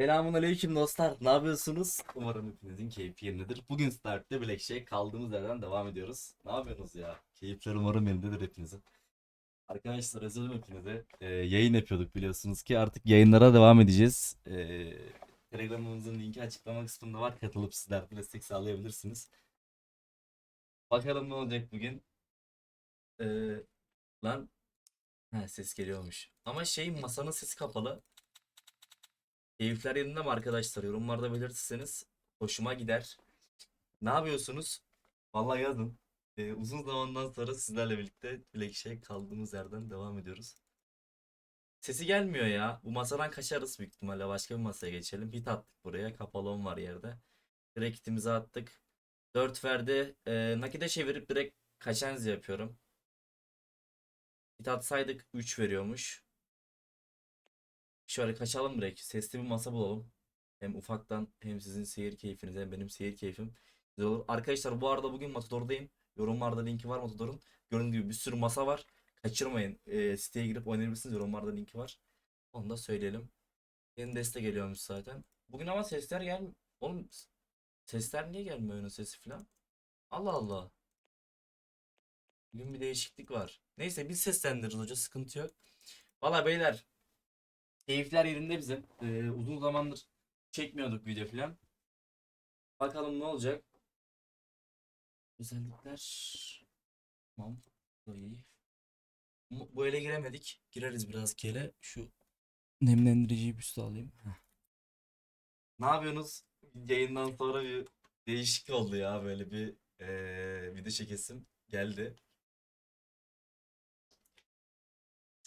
Selamun aleyküm dostlar. Ne yapıyorsunuz? Umarım hepinizin keyfi yerindedir. Bugün Start'ta Black Shake kaldığımız yerden devam ediyoruz. Ne yapıyorsunuz ya? Keyifler umarım yerindedir hepinizin. Arkadaşlar özledim hepinize. Ee, yayın yapıyorduk biliyorsunuz ki artık yayınlara devam edeceğiz. Ee, Telegram'ımızın linki açıklama kısmında var. Katılıp sizler de destek sağlayabilirsiniz. Bakalım ne olacak bugün. Ee, lan ha, ses geliyormuş. Ama şey masanın sesi kapalı. Keyifler yerinde mi arkadaşlar? Yorumlarda belirtirseniz hoşuma gider. Ne yapıyorsunuz? Vallahi yazın. Ee, uzun zamandan sonra sizlerle birlikte Black Shake kaldığımız yerden devam ediyoruz. Sesi gelmiyor ya. Bu masadan kaçarız büyük ihtimalle. Başka bir masaya geçelim. Hit attık buraya. Kapalon var yerde. Direkt hitimizi attık. 4 verdi. Ee, nakide çevirip direkt kaçanız yapıyorum. Hit atsaydık 3 veriyormuş. Şöyle kaçalım direkt. Sesli bir masa bulalım. Hem ufaktan hem sizin seyir keyfiniz hem benim seyir keyfim güzel olur. Arkadaşlar bu arada bugün Matador'dayım. Yorumlarda linki var Matador'un. Gördüğünüz gibi bir sürü masa var. Kaçırmayın. Ee, siteye girip oynayabilirsiniz. Yorumlarda linki var. Onu da söyleyelim. Yeni deste geliyormuş zaten. Bugün ama sesler gel... Oğlum sesler niye gelmiyor oyunun sesi falan? Allah Allah. Bugün bir değişiklik var. Neyse biz seslendiririz hoca sıkıntı yok. Valla beyler Keyifler yerinde bizim. Ee, uzun zamandır çekmiyorduk video falan. Bakalım ne olacak. Özellikler. Tamam. Bu iyi. Bu ele giremedik. Gireriz biraz kele. Şu nemlendiriciyi bir üstü alayım. Heh. Ne yapıyorsunuz? Yayından sonra bir değişik oldu ya böyle bir ee, video çekesim geldi.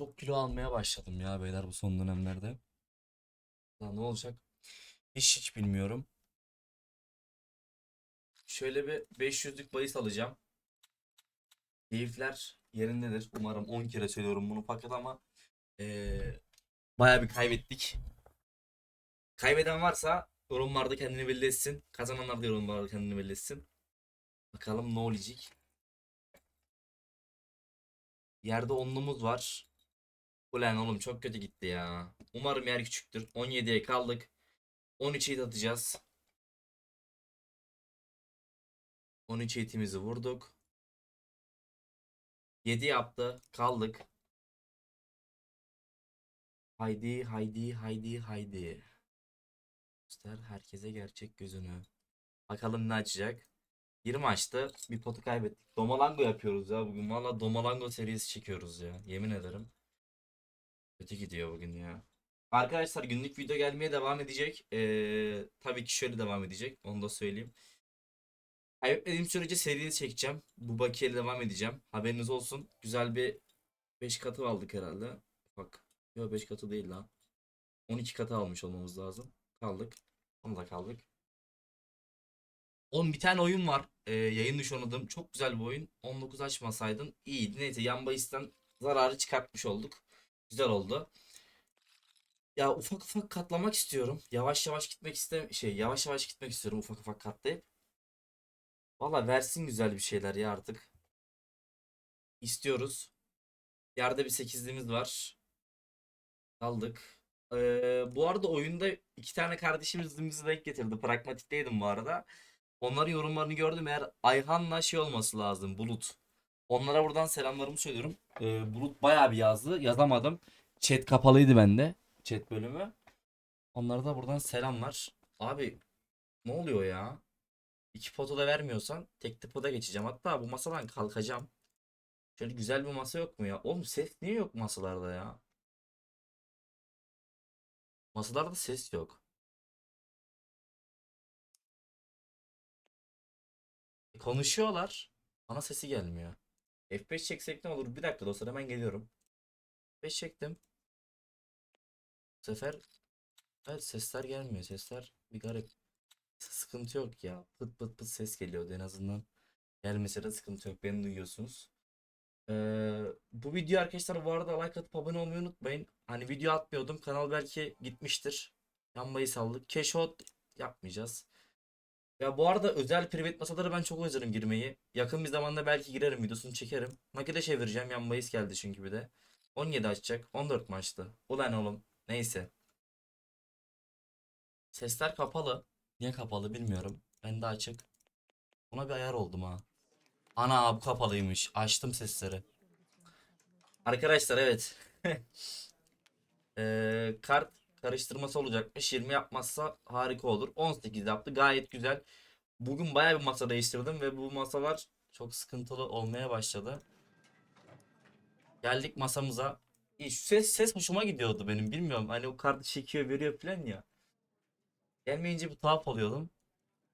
Çok kilo almaya başladım ya beyler bu son dönemlerde. Daha ne olacak? Hiç hiç bilmiyorum. Şöyle bir 500'lük bahis alacağım. Keyifler yerindedir. Umarım 10 kere söylüyorum bunu fakat ama eee baya bir kaybettik. Kaybeden varsa yorumlarda kendini belli etsin. Kazananlar da yorumlarda kendini belli etsin. Bakalım ne olacak. Yerde onlumuz var. Ulan oğlum çok kötü gitti ya. Umarım yer küçüktür. 17'ye kaldık. 13'e atacağız. 13 hitimizi vurduk. 7 yaptı. Kaldık. Haydi haydi haydi haydi. Göster herkese gerçek gözünü. Bakalım ne açacak. 20 açtı. Bir potu kaybettik. Domalango yapıyoruz ya bugün. Valla Domalango serisi çekiyoruz ya. Yemin ederim. Kötü gidiyor bugün ya. Arkadaşlar günlük video gelmeye devam edecek. Ee, tabii ki şöyle devam edecek. Onu da söyleyeyim. Kaybetmediğim sürece seriyi çekeceğim. Bu bakiyeyle devam edeceğim. Haberiniz olsun. Güzel bir 5 katı aldık herhalde. Bak. Yok 5 katı değil lan. 12 katı almış olmamız lazım. Kaldık. Onu da kaldık. Oğlum bir tane oyun var. Ee, yayın dışı oynadığım. Çok güzel bir oyun. 19 açmasaydın iyiydi. Neyse yan bahisten zararı çıkartmış olduk. Güzel oldu. Ya ufak ufak katlamak istiyorum. Yavaş yavaş gitmek istem şey yavaş yavaş gitmek istiyorum ufak ufak katlayıp. Valla versin güzel bir şeyler ya artık. İstiyoruz. Yerde bir sekizliğimiz var. Aldık. Ee, bu arada oyunda iki tane kardeşimiz denk getirdi. Pragmatikteydim bu arada. Onların yorumlarını gördüm. Eğer Ayhan'la şey olması lazım. Bulut. Onlara buradan selamlarımı söylüyorum. Ee, Bulut bayağı bir yazdı. Yazamadım. Chat kapalıydı bende. Chat bölümü. Onlara da buradan selamlar. Abi ne oluyor ya? İki potu da vermiyorsan tek poda geçeceğim. Hatta bu masadan kalkacağım. Şöyle güzel bir masa yok mu ya? Oğlum ses niye yok masalarda ya? Masalarda ses yok. Konuşuyorlar. Bana sesi gelmiyor. F5 çeksek ne olur? Bir dakika dostlar hemen geliyorum. F5 çektim. Bu sefer evet, sesler gelmiyor. Sesler bir garip. Sıkıntı yok ya. Pıt pıt pıt ses geliyordu en azından. Gelmese de sıkıntı yok. Beni duyuyorsunuz. Ee, bu video arkadaşlar bu arada like atıp abone olmayı unutmayın. Hani video atmıyordum. Kanal belki gitmiştir. Yanmayı saldık. Keşfot yapmayacağız. Ya bu arada özel private masaları ben çok özlerim girmeyi. Yakın bir zamanda belki girerim videosunu çekerim. Nakide çevireceğim. Yan bahis geldi çünkü bir de. 17 açacak. 14 maçtı. Ulan oğlum. Neyse. Sesler kapalı. Niye kapalı bilmiyorum. Ben de açık. Buna bir ayar oldum ha. Ana bu kapalıymış. Açtım sesleri. Arkadaşlar evet. Eee, kart karıştırması olacakmış. 20 yapmazsa harika olur. 18 yaptı. Gayet güzel. Bugün bayağı bir masa değiştirdim ve bu masalar çok sıkıntılı olmaya başladı. Geldik masamıza. Şu ses ses hoşuma gidiyordu benim. Bilmiyorum. Hani o kartı çekiyor, veriyor falan ya. Gelmeyince bir tuhaf oluyordum.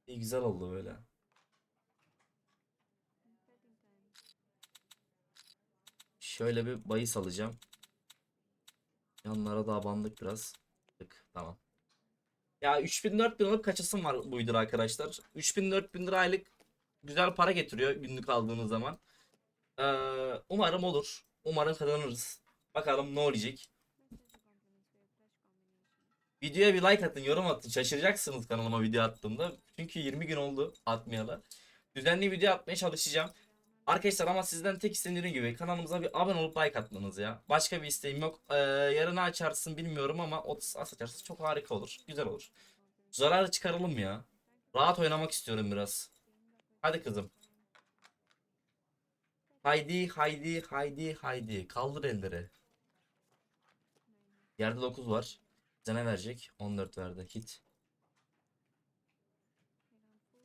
İyi güzel oldu böyle. Şöyle bir bahis alacağım. Yanlara da abandık biraz. Tık, Tamam. Ya 3000 4000 alıp kaçasım var buydur arkadaşlar. 3000 4000 lira aylık güzel para getiriyor günlük aldığınız zaman. Ee, umarım olur. Umarım kazanırız. Bakalım ne olacak. Videoya bir like atın, yorum atın. Şaşıracaksınız kanalıma video attığımda. Çünkü 20 gün oldu atmayalı. Düzenli video atmaya çalışacağım. Arkadaşlar ama sizden tek istediğim gibi kanalımıza bir abone olup like atmanız ya. Başka bir isteğim yok. Ee, yarına açarsın bilmiyorum ama 30 as açarsın çok harika olur. Güzel olur. Zararı çıkaralım ya. Rahat oynamak istiyorum biraz. Hadi kızım. Haydi haydi haydi haydi. Kaldır elleri. Yerde 9 var. Bize ne verecek? 14 verdi. Hit.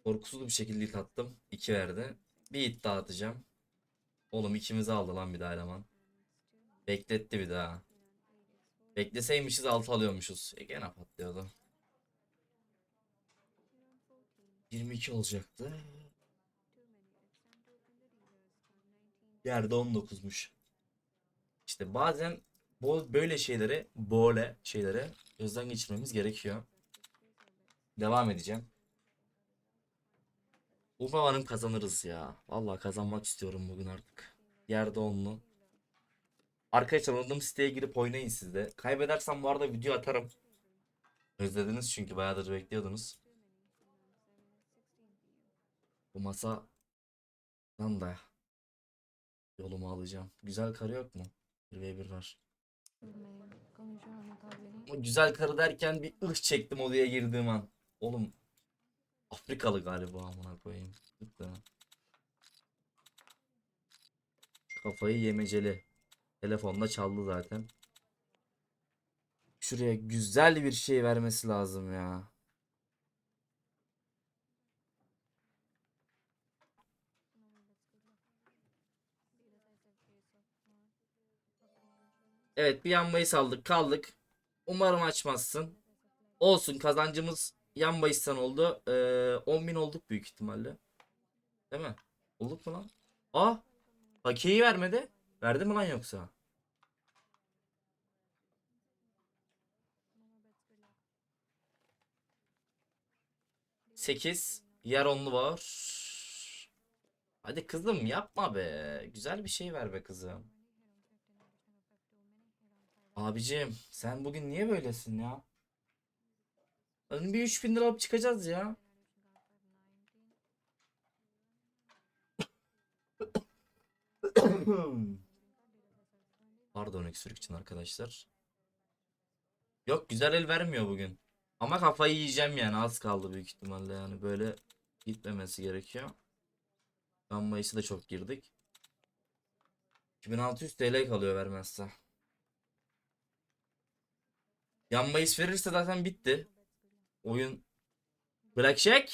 Korkusuz bir şekilde hit attım. 2 verdi. Bir daha atacağım. Oğlum ikimizi aldı lan bir daha eleman. Bekletti bir daha. Bekleseymişiz 6 alıyormuşuz. E gene patlıyordu. 22 olacaktı. Yerde 19'muş. İşte bazen böyle şeyleri, böyle şeyleri gözden geçirmemiz gerekiyor. Devam edeceğim. Umarım kazanırız ya. Vallahi kazanmak istiyorum bugün artık. Yerde onlu. Arkadaşlar oynadığım siteye girip oynayın siz de. Kaybedersem bu arada video atarım. Özlediniz çünkü bayağıdır bekliyordunuz. Bu masa da yolumu alacağım. Güzel karı yok mu? 1v1 var. Güzel karı derken bir ıh çektim odaya girdiğim an. Oğlum Afrikalı galiba amına koyayım. Kafayı yemeceli. Telefonda çaldı zaten. Şuraya güzel bir şey vermesi lazım ya. Evet bir yan bahis aldık kaldık. Umarım açmazsın. Olsun kazancımız yan bahisten oldu. Ee, 10.000 olduk büyük ihtimalle. Değil mi? Olduk mu lan? Aa! Bakiyeyi vermedi. Verdi mi lan yoksa? Sekiz. Yer onlu var. Hadi kızım yapma be. Güzel bir şey ver be kızım. Abicim sen bugün niye böylesin ya? Hani bir 3000 lira alıp çıkacağız ya. Pardon öksürük için arkadaşlar. Yok güzel el vermiyor bugün. Ama kafayı yiyeceğim yani az kaldı büyük ihtimalle yani böyle gitmemesi gerekiyor. Ben Mayıs'ı da çok girdik. 2600 TL kalıyor vermezse. Yan Mayıs verirse zaten bitti. Oyun bırakacak.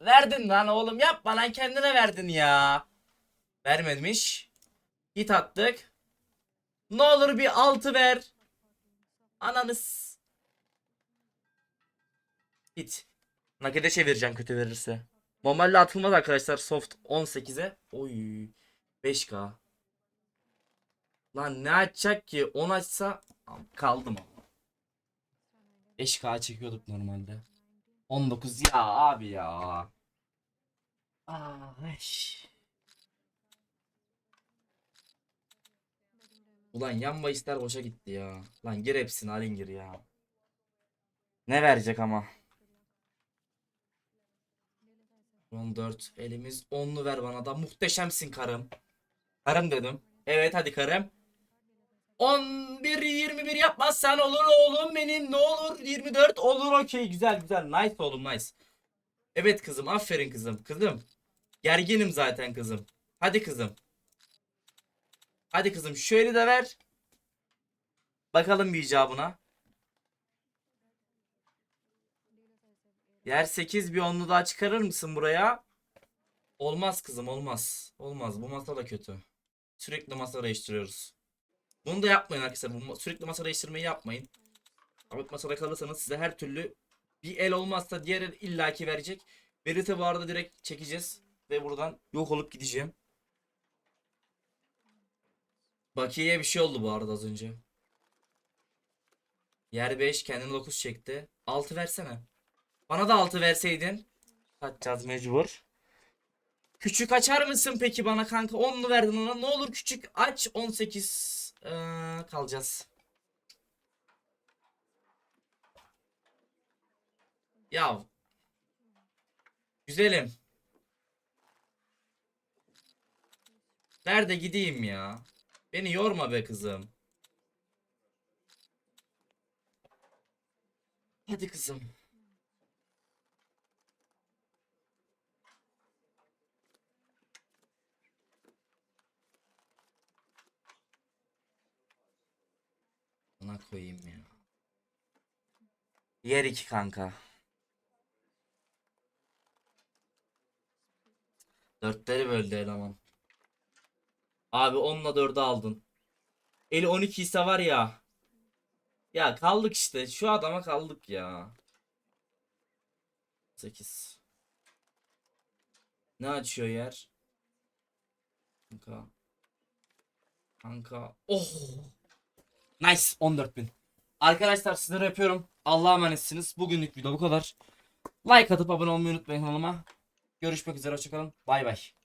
Verdin lan oğlum yapma lan kendine verdin ya. Vermemiş. Git attık. Ne olur bir 6 ver. Ananız. Git. Nakede çevireceğim kötü verirse. Normalde atılmaz arkadaşlar soft 18'e. Oy 5k. Lan ne açacak ki? 10 açsa kaldım ama. 5k çekiyorduk normalde. 19 ya abi ya. Eş. Ulan yan bahisler boşa gitti ya. Lan gir hepsini alın gir ya. Ne verecek ama? 14 elimiz 10'lu ver bana da muhteşemsin karım. Karım dedim. Evet hadi karım. 11 21 yapmazsan olur oğlum benim ne olur 24 olur okey güzel güzel nice oğlum nice. Evet kızım aferin kızım kızım. Gerginim zaten kızım. Hadi kızım. Hadi kızım şöyle de ver. Bakalım bir icabına. Yer 8 bir onlu daha çıkarır mısın buraya? Olmaz kızım olmaz. Olmaz bu masa da kötü. Sürekli masa değiştiriyoruz. Bunu da yapmayın arkadaşlar. Bu sürekli masa değiştirmeyi yapmayın. Ahmet masada kalırsanız size her türlü bir el olmazsa diğer el illaki verecek. Verirse bu arada direkt çekeceğiz. Ve buradan yok olup gideceğim. Bakiye'ye bir şey oldu bu arada az önce. Yer 5 kendine 9 çekti. 6 versene. Bana da 6 verseydin. Kaçacağız mecbur. Küçük açar mısın peki bana kanka? 10'lu verdin ona. Ne olur küçük aç. 18 ee, kalacağız. Ya. Güzelim. Nerede gideyim ya? Beni yorma be kızım. Hadi kızım. Koyayım ya. Yer iki kanka. Dörtleri böldü eleman. Abi 10'la 4'ü aldın. Eli 12 ise var ya. Ya kaldık işte. Şu adama kaldık ya. 8. Ne açıyor yer? Kanka. Kanka. Oh. Nice 14.000. Arkadaşlar sizlere yapıyorum. Allah'a emanetsiniz. Bugünlük video bu kadar. Like atıp abone olmayı unutmayın kanalıma. Görüşmek üzere hoşçakalın. Bay bay.